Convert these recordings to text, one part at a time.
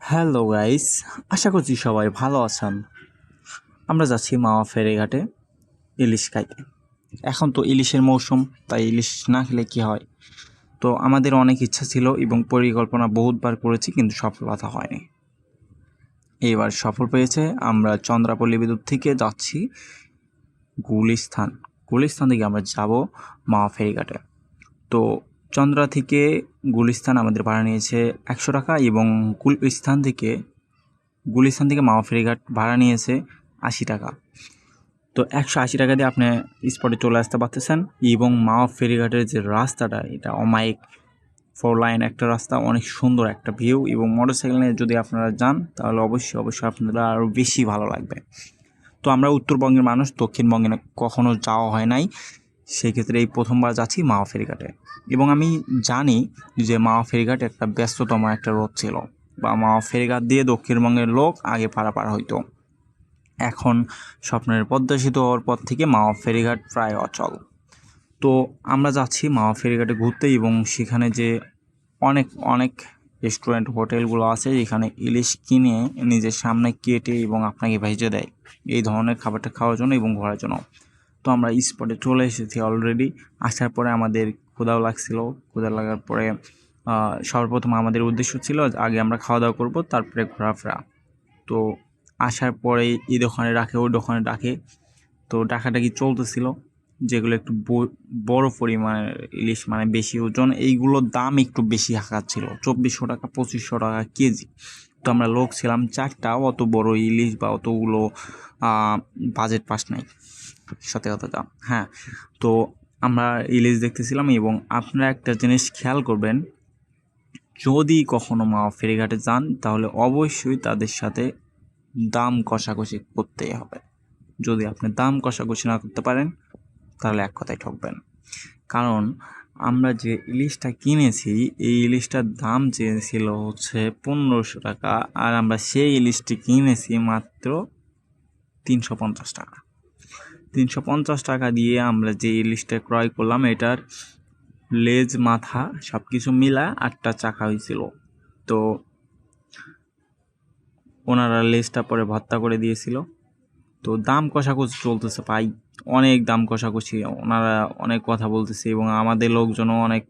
Hello guys আশা করছি সবাই ভালো আছেন। আমরা যাচ্ছি মাওয়া ফেরিঘাটে ইলিশ খাইতে। এখন তো ইলিশের মৌসুম তাই ইলিশ না খেলে কি হয়? তো আমাদের অনেক ইচ্ছা ছিল এবং পরিকল্পনা বহুতবার করেছি কিন্তু সফলতা হয়নি। এবার সফল পেয়েছে আমরা চন্দ্রাপল্লী বিদ্যুৎ থেকে যাচ্ছি গুলিস্থান। গুলিস্থান থেকে আমরা যাব মাওয়া ফেরিঘাটে তো চন্দ্রা থেকে গুলিস্তান আমাদের ভাড়া নিয়েছে একশো টাকা এবং গুলিস্তান থেকে গুলিস্তান থেকে মাওয়া ফেরিঘাট ভাড়া নিয়েছে আশি টাকা। তো একশো আশি টাকা দিয়ে আপনি স্পটে চলে আসতে পারতেছেন এবং মাওয়া ফেরিঘাটের যে রাস্তাটা, এটা অমায়িক। ফোর লাইন একটা রাস্তা, অনেক সুন্দর একটা ভিউ এবং মোটরসাইকেল নিয়ে যদি আপনারা যান, তাহলে অবশ্যই অবশ্যই আপনাদের আরও বেশি ভালো লাগবে। তো আমরা উত্তরবঙ্গের মানুষ, দক্ষিণবঙ্গে কখনো যাওয়া হয় নাই। সেই ক্ষেত্রে এই প্রথমবার যাচ্ছি মাওয়া ফেরিঘাটে। এবং আমি জানি যে মাওয়া ফেরিঘাট একটা ব্যস্ততম একটা রোড ছিল বা মাওয়া ফেরিঘাট দিয়ে দক্ষিণবঙ্গের লোক আগে পারাপার হইতো। এখন স্বপ্নের পদ্মা সেতু হওয়ার পর থেকে মাওয়া ফেরিঘাট প্রায় অচল। তো আমরা যাচ্ছি মাওয়া ফেরিঘাটে ঘুরতে এবং সেখানে যে অনেক অনেক রেস্টুরেন্ট হোটেলগুলো আছে যেখানে ইলিশ কিনে নিজের সামনে কেটে এবং আপনাকে ভেজে দেয়। এই ধরনের খাবারটা খাওয়ার জন্য এবং ঘোরার জন্য। তো আমরা স্পটে চলে এসেছি অলরেডি আসার পরে আমাদের ক্ষুধাও লাগছিল। ক্ষুধা লাগার পরে সর্বপ্রথম আমাদের উদ্দেশ্য ছিল আগে আমরা খাওয়া দাওয়া করব, তারপরে ঘোরাফেরা। তো আসার পরে এই দোকানে রাখে ওই দোকানে ডাকে। তো ডাকাডাকি চলতেছিল, যেগুলো একটু বড় পরিমাণের ইলিশ মানে বেশি ওজন, এইগুলোর দাম একটু বেশি হাঁকাচ্ছিল। চব্বিশশো টাকা, পঁচিশশো টাকা কেজি। তো আমরা লোক ছিলাম চারটা, অত বড় ইলিশ বা অতগুলো বাজেট পাস নাই। সত্যি কথাটা হ্যাঁ। তো আমরা ইলিশ দেখতেছিলাম এবং আপনারা একটা জিনিস খেয়াল করবেন, যদি কখনো মা ফেরিঘাটে যান, তাহলে অবশ্যই তাদের সাথে দাম কষাকষি করতেই হবে। যদি আপনি দাম কষাকষি না করতে পারেন, তাহলে এক কথায় ঠকবেন। কারণ আমরা যে ইলিশটা কিনেছি, এই ইলিশটার দাম চেয়েছিল হচ্ছে পনেরোশো টাকা, আর আমরা সেই ইলিশটি কিনেছি মাত্র তিনশো পঞ্চাশ টাকা। তিনশো পঞ্চাশ টাকা দিয়ে আমরা যে ইলিশটা ক্রয় করলাম, এটার লেজ, মাথা সব কিছু মিলা আটটা চাকা হয়েছিল। তো ওনারা লেজটা পরে ভর্তা করে দিয়েছিল। তো দাম কষাকষি চলতেছে ভাই, অনেক দাম কষাকষি। ওনারা অনেক কথা বলতেছে এবং আমাদের লোকজনও অনেক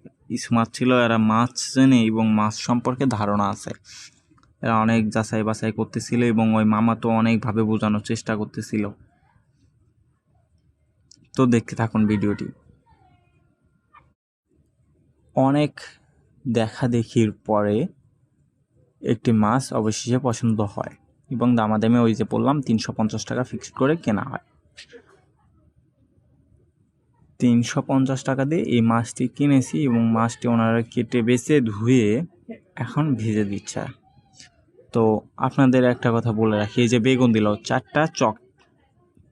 স্মার্ট ছিল, এরা মাছ চেনে এবং মাছ সম্পর্কে ধারণা আছে। এরা অনেক যাচাই বাছাই করতেছিল এবং ওই মামা তো অনেকভাবে বোঝানোর চেষ্টা করতেছিল। তো দেখতে থাকুন ভিডিওটি। অনেক দেখা দেখির পরে একটি মাছ অবশেষে পছন্দ হয়। এবং দামাদামে ওই যে বললাম, তিনশো পঞ্চাশ টাকা ফিক্সড করে কেনা হয়। তিনশো পঞ্চাশ টাকা দিয়ে এই মাছটি কিনেছি এবং মাছটি ওনারা কেটে বেছে ধুয়ে এখন ভেজে দিচ্ছে। তো আপনাদের একটা কথা বলে রাখি, এই যে বেগুন দিল, চারটা চক,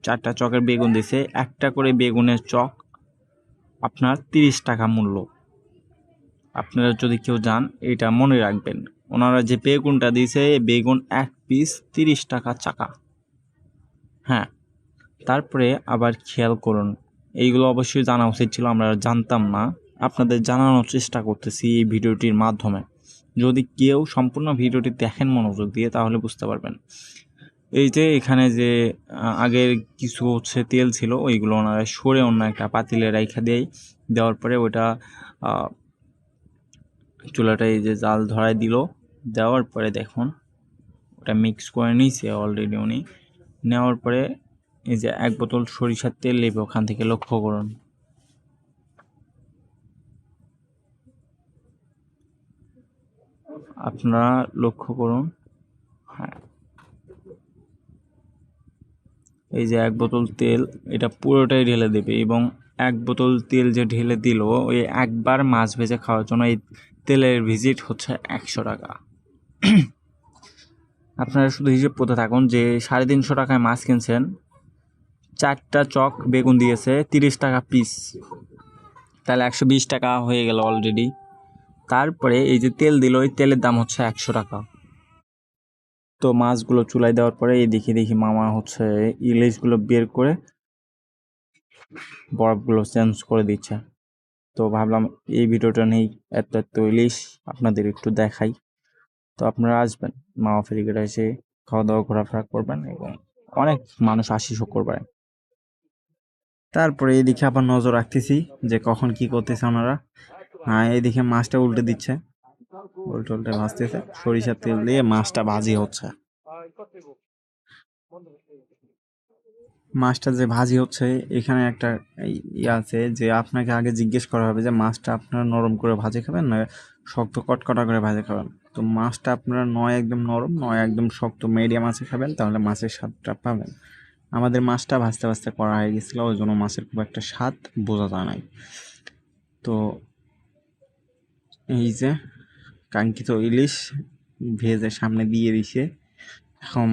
চারটা চকের বেগুন দিছে, একটা করে বেগুনের চক আপনার তিরিশ টাকা মূল্য। আপনারা যদি কেউ যান, এটা মনে রাখবেন। ওনারা যে বেগুনটা দিয়েছে বেগুন এক পিস তিরিশ টাকা চাকা। হ্যাঁ তারপরে আবার খেয়াল করুন, এইগুলো অবশ্যই জানা উচিত ছিল, আমরা জানতাম না। আপনাদের জানানোর চেষ্টা করতেছি এই ভিডিওটির মাধ্যমে। যদি কেউ সম্পূর্ণ ভিডিওটি দেখেন মনোযোগ দিয়ে, তাহলে বুঝতে পারবেন। এই যে এখানে যে আগের কিছু হচ্ছে তেল ছিল, ওইগুলো ওনারা সরে অন্য একটা পাতিলে রাইখা দেয়। দেওয়ার পরে ওটা চুলাটা এই যে জাল ধরায় দিল। দেওয়ার পরে দেখুন, ওটা মিক্স করে নিয়েছে অলরেডি উনি। নেওয়ার পরে এই যে এক বোতল সরিষার তেল নেবে ওখান থেকে লক্ষ্য করুন। আপনারা লক্ষ্য করুন হ্যাঁ। এই যে এক বোতল তেল, এটা পুরোটাই ঢেলে দেবে এবং এক বোতল তেল যে ঢেলে দিল, ওই একবার মাছ ভেজে খাওয়ার জন্য এই তেলের ভিজিট হচ্ছে একশো টাকা। আপনারা শুধু হিসেব করতে থাকুন যে সাড়ে তিনশো টাকায় মাছ কিনছেন, চারটা চক বেগুন দিয়েছে, তিরিশ টাকা পিস তাহলে একশো বিশ টাকা হয়ে গেল অলরেডি তারপরে এই যে তেল দিল ওই তেলের দাম হচ্ছে একশো টাকা। তো মাছগুলো চুলাই দেওয়ার পরে এই দেখি দেখি মামা হচ্ছে ইলিশগুলো বের করে বরফগুলো চেঞ্জ করে দিচ্ছে। তো ভাবলাম এই ভিডিওটা নেই এত এত ইলিশ আপনাদের একটু দেখাই। তো আপনারা আসবেন। মামা ফেরিঘাটে এসে খাওয়া দাওয়া ঘোরাফেরা করবেন এবং অনেক মানুষ আসি শুক্রবারে তারপরে এদিকে আবার নজর রাখতেছি যে কখন কি করতেছে ওনারা। হ্যাঁ এইদিকে মাছটা উল্টে দিচ্ছে। উল্টে উল্টে ভাজতেছে। সরিষার তেল দিয়ে মাছটা ভাজি হচ্ছে। মাছটা যে ভাজি হচ্ছে, এখানে একটা ইয়ে আছে যে আপনাকে আগে জিজ্ঞেস করা হবে যে মাছটা আপনারা নরম করে ভাজে খাবেন না শক্ত কটকটা করে ভাজে খাবেন? তো মাছটা আপনারা নয় একদম নরম, নয় একদম শক্ত মিডিয়াম আছে খাবেন, তাহলে মাছের স্বাদটা পাবেন। আমাদের মাছটা ভাজতে ভাজতে করা হয়ে গেছিল, ওই জন্য মাছের খুব একটা স্বাদ বোঝা যায় নাই। তো এই যে কাঙ্ক্ষিত ইলিশ ভেজে সামনে দিয়ে দিছে। এখন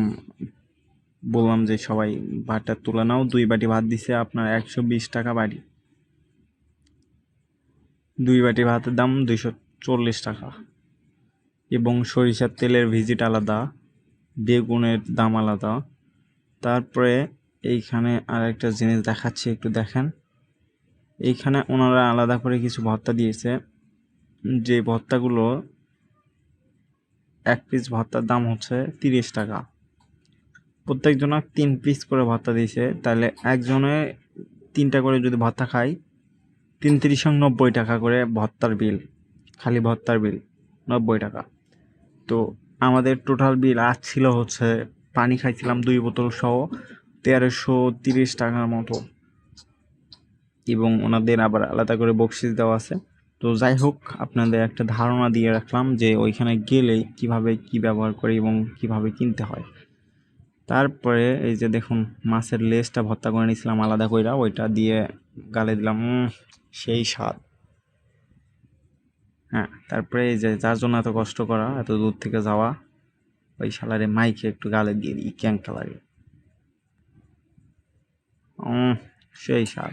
বললাম যে সবাই ভাতটা তুলে নাও, দুই বাটি ভাত দিছে আপনার একশো বিশ টাকা বাড়ি। দুই বাটি ভাতের দাম দুইশো চল্লিশ টাকা। এবং সরিষার তেলের ভিজিট আলাদা, বেগুনের দাম আলাদা। তারপরে এইখানে আর একটা জিনিস দেখাচ্ছি, একটু দেখেন। এইখানে ওনারা আলাদা করে কিছু ভর্তা দিয়েছে। যে ভর্তাগুলো এক পিস ভর্তার দাম হচ্ছে তিরিশ টাকা। প্রত্যেকজনের তিন পিস করে ভর্তা দিয়েছে। তাহলে একজনে তিনটা করে যদি ভর্তা খায় তিন তিরিশ নব্বই টাকা করে ভর্তার বিল খালি ভর্তার বিল নব্বই টাকা। তো আমাদের টোটাল বিল আজ ছিল হচ্ছে পানি খাইছিলাম দুই বোতল সহ তেরোশো তিরিশ টাকার মতো। এবং ওনাদের আবার আলাদা করে বকশিস দেওয়া আছে। তো যাই হোক, আপনাদের একটা ধারণা দিয়ে রাখলাম যে ওইখানে গেলে কীভাবে কি ব্যবহার করে এবং কীভাবে কিনতে হয়। তারপরে এই যে দেখুন, মাছের লেজটা ভর্তা করে নিয়েছিলাম আলাদা কইরা, ওইটা দিয়ে গালে দিলাম সেই স্বাদ। হ্যাঁ তারপরে এই যে যার জন্য এত কষ্ট করা, এত দূর থেকে যাওয়া, ওই শালারে মাইকে একটু গালে দিয়ে দিই ক্যাংটা লাগে সেই স্বাদ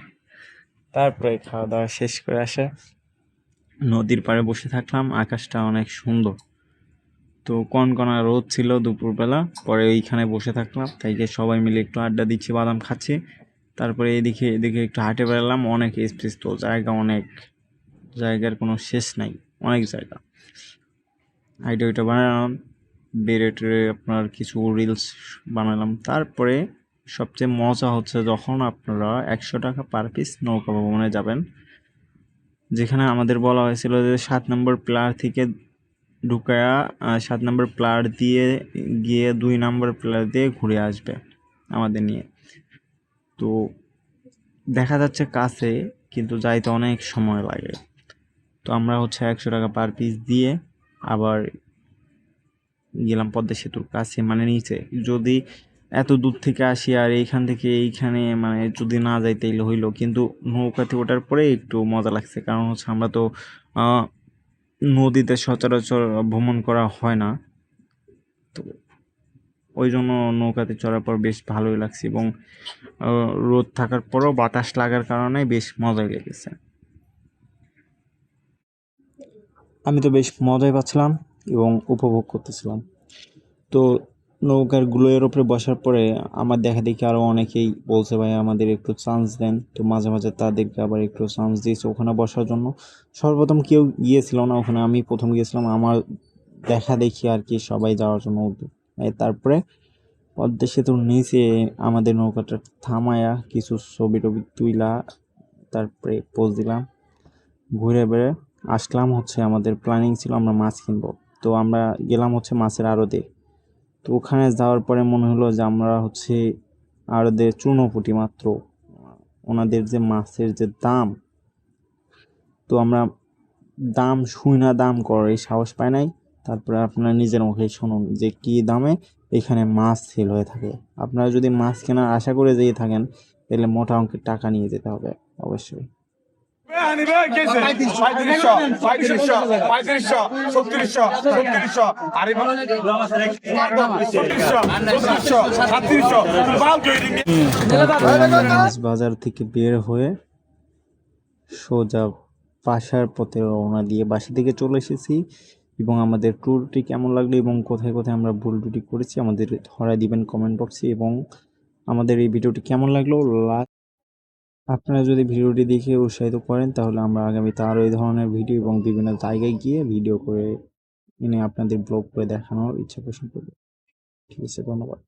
তারপরে খাওয়া দাওয়া শেষ করে আসে। নদীর পাড়ে বসে থাকলাম, আকাশটা অনেক সুন্দর। তো কনকনা রোদ ছিল দুপুরবেলা, পরে ওইখানে বসে থাকলাম, তাই যে সবাই মিলে একটু আড্ডা দিচ্ছি, বাদাম খাচ্ছি। তারপরে এদিকে এদিকে একটু হাঁটে বেড়ালাম, অনেক স্পেস তো জায়গা অনেক, জায়গার কোনো শেষ নাই। অনেক জায়গা। হাইটে ওইটা বানালাম বেড়ে টেড়ে আপনার কিছু রিলস বানালাম। তারপরে সবচেয়ে মজা হচ্ছে যখন আপনারা একশো টাকা পার পিস নৌকা ভ্রমণে যাবেন। যেখানে আমাদের বলা হয়েছিল যে সাত নম্বর প্লার থেকে ঢুকায়া সাত নম্বর প্লার দিয়ে গিয়ে দুই নম্বর প্লার দিয়ে ঘুরে আসবে আমাদের নিয়ে। তো দেখা যাচ্ছে কাছে, কিন্তু যাইতে অনেক সময় লাগে। তো আমরা হচ্ছে একশো টাকা পার পিস দিয়ে আবার গেলাম পদ্মা সেতুর কাছে মানে নিচে। যদি এত দূর থেকে আসি আর এইখান থেকে এইখানে মানে যদি না যাই তাইলে হইল। কিন্তু নৌকাতে ওঠার পরে একটু মজা লাগছে, কারণ হচ্ছে আমরা তো নদীতে সচরাচর ভ্রমণ করা হয় না। তো ওই জন্য নৌকাতে চড়ার পর বেশ ভালোই লাগছে এবং রোদ থাকার পরও বাতাস লাগার কারণে বেশ মজাই লেগেছে। আমি তো বেশ মজাই পাচ্ছিলাম এবং উপভোগ করতেছিলাম। তো নৌকার গুলোয়ের ওপরে বসার পরে আমার দেখা দেখি আরও অনেকেই বলছে, ভাই, আমাদের একটু চান্স দেন। তো মাঝে মাঝে তাদেরকে আবার একটু চান্স দিয়েছে ওখানে বসার জন্য। সর্বপ্রথম কেউ গিয়েছিল না ওখানে, আমি প্রথম গিয়েছিলাম। আমার দেখা দেখি আর কি সবাই যাওয়ার জন্য তারপরে পদ্মা সেতুর নিচে আমাদের নৌকাটা থামায়া কিছু ছবি টবি তুইলা, তারপরে পোজ দিলাম। ঘুরে বেড়ে আসলাম হচ্ছে, আমাদের প্ল্যানিং ছিল আমরা মাছ কিনবো। তো আমরা গেলাম হচ্ছে মাছের আড়তে। তো ওখানে যাওয়ার পরে মনে হলো যে আমরা হচ্ছে আড়তে চুনোপুটি মাত্র, ওনাদের যে মাছের যে দাম, তো আমরা দাম শুই না, দাম করার এই সাহস পায় নাই। তারপরে আপনারা নিজের মুখে শুনুন যে কী দামে এখানে মাছ সেল হয়ে থাকে। আপনারা যদি মাছ কেনার আশা করে যেয়ে থাকেন, তাহলে মোটা অঙ্কের টাকা নিয়ে যেতে হবে, অবশ্যই। বাজার থেকে বের হয়ে সোজা বাসার পথে রওনা দিয়ে বাসা থেকে চলে এসেছি এবং আমাদের ট্যুরটি কেমন লাগল এবং কোথায় কোথায় আমরা ভুল ত্রুটি করেছি আমাদের ধরা দিবেন কমেন্ট বক্সে এবং আমাদের এই ভিডিওটি কেমন লাগল? আপনারা যদি ভিডিওটি দেখে উৎসাহিত করেন, তাহলে আমরা আগামীতে আরও এই ধরনের ভিডিও এবং বিভিন্ন জায়গায় গিয়ে ভিডিও করে এনে আপনাদের ব্লগ করে দেখানোর ইচ্ছা পোষণ করব। ঠিক আছে, ধন্যবাদ।